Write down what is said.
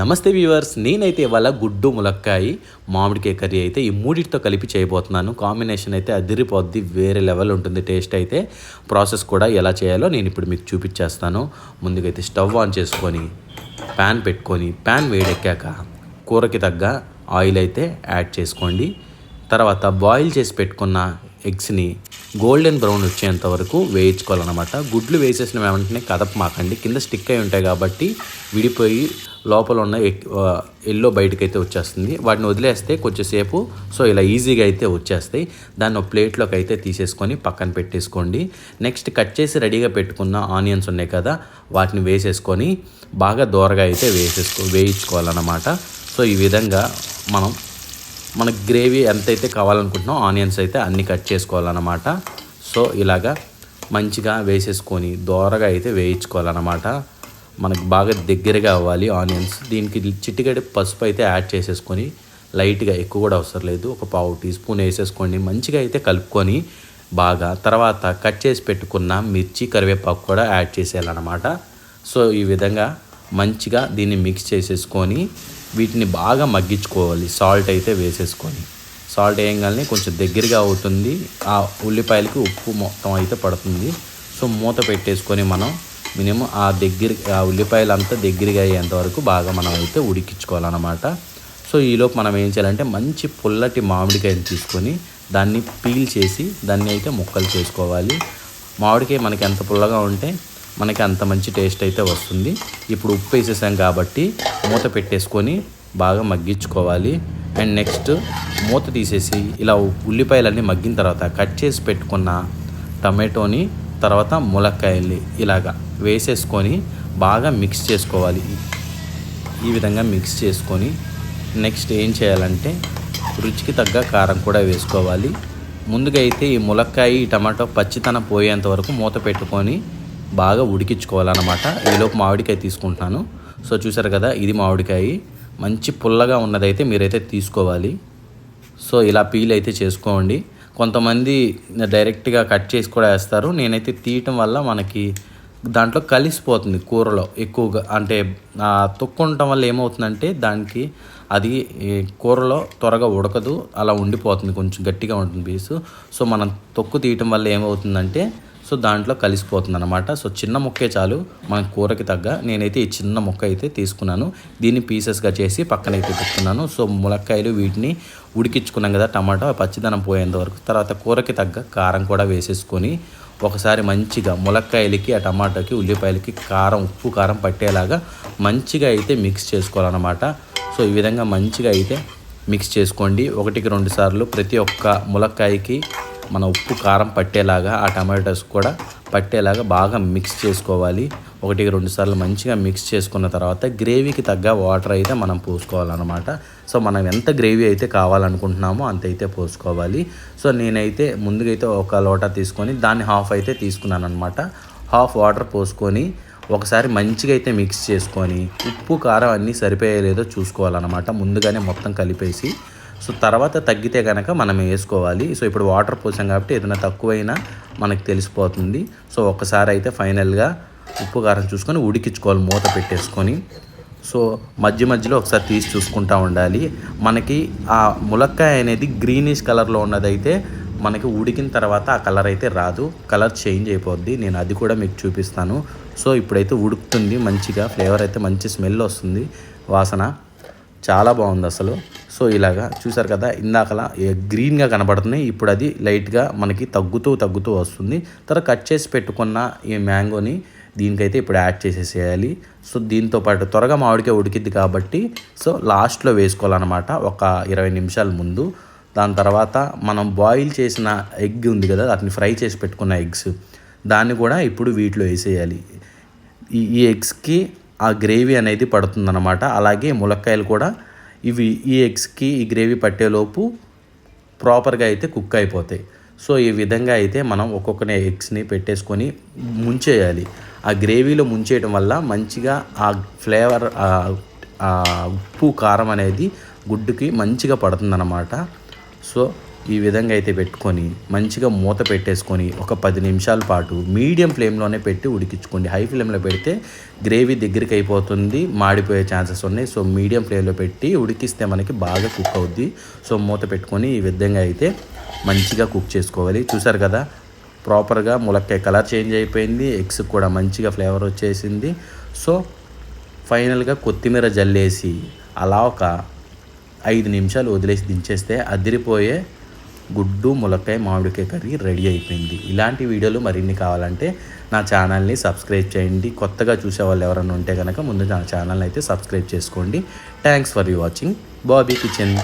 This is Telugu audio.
నమస్తే వ్యూవర్స్ నేనైతే ఇవాళ గుడ్డు ములక్కాయి మామిడికాయ కర్రీ అయితే ఈ మూడింటితో కలిపి చేయబోతున్నాను. కాంబినేషన్ అయితే అదిరిపోద్ది వేరే లెవెల్ ఉంటుంది టేస్ట్ అయితే. ప్రాసెస్ కూడా ఎలా చేయాలో నేను ఇప్పుడు మీకు చూపించేస్తాను. ముందుకైతే స్టవ్ ఆన్ చేసుకొని ప్యాన్ పెట్టుకొని ప్యాన్ వేడెక్కాక కూరకి తగ్గ ఆయిల్ అయితే యాడ్ చేసుకోండి. తర్వాత బాయిల్ చేసి పెట్టుకున్న ఎగ్స్ని గోల్డెన్ బ్రౌన్ వచ్చేంత వరకు వేయించుకోవాలన్నమాట. గుడ్లు వేసేసిన వెంటనే కదపమాకండి కింద స్టిక్ అయి ఉంటాయి కాబట్టి విడిపోయి లోపల ఉన్న ఎల్లో బయటకు అయితే వచ్చేస్తుంది. వాటిని వదిలేస్తే కొంచెంసేపు సో ఇలా ఈజీగా అయితే వచ్చేస్తాయి. దాన్ని ఒక ప్లేట్లోకి అయితే తీసేసుకొని పక్కన పెట్టేసుకోండి. నెక్స్ట్ కట్ చేసి రెడీగా పెట్టుకున్న ఆనియన్స్ ఉన్నాయి కదా వాటిని వేసేసుకొని బాగా దూరగా అయితే వేసేసుకో వేయించుకోవాలన్నమాట. సో ఈ విధంగా మనం మనకు గ్రేవీ ఎంతైతే కావాలనుకుంటున్నాం ఆనియన్స్ అయితే అన్ని కట్ చేసుకోవాలన్నమాట. సో ఇలాగా మంచిగా వేసేసుకొని దోరగా అయితే వేయించుకోవాలన్నమాట. మనకు బాగా దగ్గరగా అవ్వాలి ఆనియన్స్. దీనికి చిటికడి పసుపు అయితే యాడ్ చేసేసుకొని లైట్గా ఎక్కువ కూడా అవసరం లేదు. ఒక పావు టీ స్పూన్ వేసేసుకోండి. మంచిగా అయితే కలుపుకొని బాగా తర్వాత కట్ చేసి పెట్టుకున్న మిర్చి కరివేపాకు కూడా యాడ్ చేసేయాలన్నమాట. సో ఈ విధంగా మంచిగా దీన్ని మిక్స్ చేసేసుకొని వీటిని బాగా మగ్గించుకోవాలి. సాల్ట్ అయితే వేసేసుకొని. సాల్ట్ వేయగానే కొంచెం దగ్గరగా అవుతుంది. ఆ ఉల్లిపాయలకి ఉప్పు మొత్తం అయితే పడుతుంది. సో మూత పెట్టేసుకొని మనం మినిమం ఆ దగ్గర ఆ ఉల్లిపాయలు అంతా దగ్గరగా అయ్యేంత వరకు బాగా మనం అయితే ఉడికించుకోవాలన్నమాట. సో ఈలోపు మనం ఏం చేయాలంటే మంచి పుల్లటి మామిడికాయని తీసుకొని దాన్ని పీల్ చేసి దాన్ని అయితే ముక్కలు చేసుకోవాలి. మామిడికాయ మనకి ఎంత పుల్లగా ఉంటే మనకి అంత మంచి టేస్ట్ అయితే వస్తుంది. ఇప్పుడు ఉప్పు వేసేసాం కాబట్టి మూత పెట్టేసుకొని బాగా మగ్గించుకోవాలి. అండ్ నెక్స్ట్ మూత తీసేసి ఇలా ఉల్లిపాయలన్నీ మగ్గిన తర్వాత కట్ చేసి పెట్టుకున్న టమాటోని తర్వాత ములక్కాయల్ని ఇలాగా వేసేసుకొని బాగా మిక్స్ చేసుకోవాలి. ఈ విధంగా మిక్స్ చేసుకొని నెక్స్ట్ ఏం చేయాలంటే రుచికి తగ్గ కారం కూడా వేసుకోవాలి. ముందుగా అయితే ఈ ములక్కాయ ఈ టమాటో పచ్చితనం పోయేంత వరకు మూత పెట్టుకొని బాగా ఉడికించుకోవాలన్నమాట. ఈలోపు మామిడికాయ తీసుకుంటున్నాను. సో చూసారు కదా ఇది మామిడికాయ. మంచి పుల్లగా ఉన్నదైతే మీరైతే తీసుకోవాలి. సో ఇలా పీల్ అయితే చేసుకోండి. కొంతమంది డైరెక్ట్గా కట్ చేసి కూడా వేస్తారు. నేనైతే తీయటం వల్ల మనకి దాంట్లో కలిసిపోతుంది కూరలో ఎక్కువగా. అంటే తొక్కు ఉండటం వల్ల ఏమవుతుందంటే దానికి అది కూరలో త్వరగా ఉడకదు. అలా ఉండిపోతుంది. కొంచెం గట్టిగా ఉంటుంది పీసు. సో మనం తొక్కు తీయటం వల్ల ఏమవుతుందంటే సో దాంట్లో కలిసిపోతుంది అనమాట సో చిన్న ముక్కే చాలు మన కూరకి తగ్గ. నేనైతే ఈ చిన్న ముక్క అయితే తీసుకున్నాను. దీన్ని పీసెస్గా చేసి పక్కన అయితే పెట్టుకున్నాను. సో ములక్కాయలు వీటిని ఉడికించుకున్నాం కదా టమాటా పచ్చిదనం పోయేంత వరకు. తర్వాత కూరకి తగ్గ కారం కూడా వేసేసుకొని ఒకసారి మంచిగా ములక్కాయలకి ఆ టమాటాకి ఉల్లిపాయలకి కారం ఉప్పు కారం పట్టేలాగా మంచిగా అయితే మిక్స్ చేసుకోవాలన్నమాట. సో ఈ విధంగా మంచిగా అయితే మిక్స్ చేసుకోండి. ఒకటికి రెండు సార్లు ప్రతి ఒక్క ములక్కాయకి మన ఉప్పు కారం పట్టేలాగా ఆ టమాటోస్ కూడా పట్టేలాగా బాగా మిక్స్ చేసుకోవాలి. ఒకటికి రెండు సార్లు మంచిగా మిక్స్ చేసుకున్న తర్వాత గ్రేవీకి తగ్గ వాటర్ అయితే మనం పోసుకోవాలన్నమాట. సో మనం ఎంత గ్రేవీ అయితే కావాలనుకుంటున్నామో అంత అయితే పోసుకోవాలి. సో నేనైతే ముందుగైతే ఒక లోటా తీసుకొని దాన్ని హాఫ్ అయితే తీసుకున్నాను అనమాట హాఫ్ వాటర్ పోసుకొని ఒకసారి మంచిగా అయితే మిక్స్ చేసుకొని ఉప్పు కారం అన్నీ సరిపోయేలేదో చూసుకోవాలన్నమాట. ముందుగానే మొత్తం కలిపేసి సో తర్వాత తగ్గితే కనుక మనం వేసుకోవాలి. సో ఇప్పుడు వాటర్ పోసాం కాబట్టి ఏదైనా తక్కువైనా మనకు తెలిసిపోతుంది. సో ఒకసారి అయితే ఫైనల్గా ఉప్పు కారం చూసుకొని ఉడికించుకోవాలి మూత పెట్టేసుకొని. సో మధ్య మధ్యలో ఒకసారి తీసి చూసుకుంటూ ఉండాలి. మనకి ఆ ములక్కాయ అనేది గ్రీనిష్ కలర్లో ఉన్నదైతే మనకి ఉడికిన తర్వాత ఆ కలర్ అయితే రాదు. కలర్ చేంజ్ అయిపోద్ది. నేను అది కూడా మీకు చూపిస్తాను. సో ఇప్పుడైతే ఉడుకుతుంది మంచిగా. ఫ్లేవర్ అయితే మంచి స్మెల్ వస్తుంది. వాసన చాలా బాగుంది అసలు. సో ఇలాగా చూసారు కదా ఇందాకలా గ్రీన్గా కనబడుతున్నాయి. ఇప్పుడు అది లైట్గా మనకి తగ్గుతూ తగ్గుతూ వస్తుంది. తర్వాత కట్ చేసి పెట్టుకున్న ఈ మ్యాంగోని దీనికైతే ఇప్పుడు యాడ్ చేసేసేయాలి. సో దీంతో పాటు త్వరగా మామిడికాయ ఉడికిద్ది కాబట్టి సో లాస్ట్లో వేసుకోవాలన్నమాట ఒక ఇరవై నిమిషాల ముందు. దాని తర్వాత మనం బాయిల్ చేసిన ఎగ్ ఉంది కదా వాటిని ఫ్రై చేసి పెట్టుకున్న ఎగ్స్. దాన్ని కూడా ఇప్పుడు వీటిలో వేసేయాలి. ఈ ఎగ్స్కి ఆ గ్రేవీ అనేది పడుతుందన్నమాట. అలాగే ములక్కాయలు కూడా ఇవి ఈ ఎగ్స్కి ఈ గ్రేవీ పట్టేలోపు ప్రాపర్గా అయితే కుక్ అయిపోతాయి. సో ఈ విధంగా అయితే మనం ఒక్కొక్కనే ఎగ్స్ని పెట్టేసుకొని ముంచేయాలి. ఆ గ్రేవీలో ముంచేయడం వల్ల మంచిగా ఆ ఫ్లేవర్ ఉప్పు కారం అనేది గుడ్డుకి మంచిగా పడుతుందన్నమాట. సో ఈ విధంగా అయితే పెట్టుకొని మంచిగా మూత పెట్టేసుకొని ఒక పది నిమిషాల పాటు మీడియం ఫ్లేమ్లోనే పెట్టి ఉడికించుకోండి. హై ఫ్లేమ్లో పెడితే గ్రేవీ దగ్గరికి అయిపోతుంది మాడిపోయే ఛాన్సెస్ ఉన్నాయి. సో మీడియం ఫ్లేమ్లో పెట్టి ఉడికిస్తే మనకి బాగా కుక్ అవుద్ది. సో మూత పెట్టుకొని ఈ విధంగా అయితే మంచిగా కుక్ చేసుకోవాలి. చూసారు కదా ప్రాపర్గా ములక్కాయ కలర్ చేంజ్ అయిపోయింది ఎగ్స్ కూడా మంచిగా ఫ్లేవర్ వచ్చేసింది. సో ఫైనల్గా కొత్తిమీర జల్లేసి అలా ఒక ఐదు నిమిషాలు వదిలేసి దించేస్తే అదిరిపోయే గుడ్డు ములక్కాయ మామిడికాయ కర్రీ రెడీ అయిపోయింది. ఇలాంటి వీడియోలు మరిన్ని కావాలంటే నా ఛానల్ని సబ్స్క్రైబ్ చేయండి. కొత్తగా చూసే వాళ్ళు ఎవరైనా ఉంటే కనుక ముందు నా ఛానల్ని అయితే సబ్స్క్రైబ్ చేసుకోండి. Thanks for you watching Bobby kitchen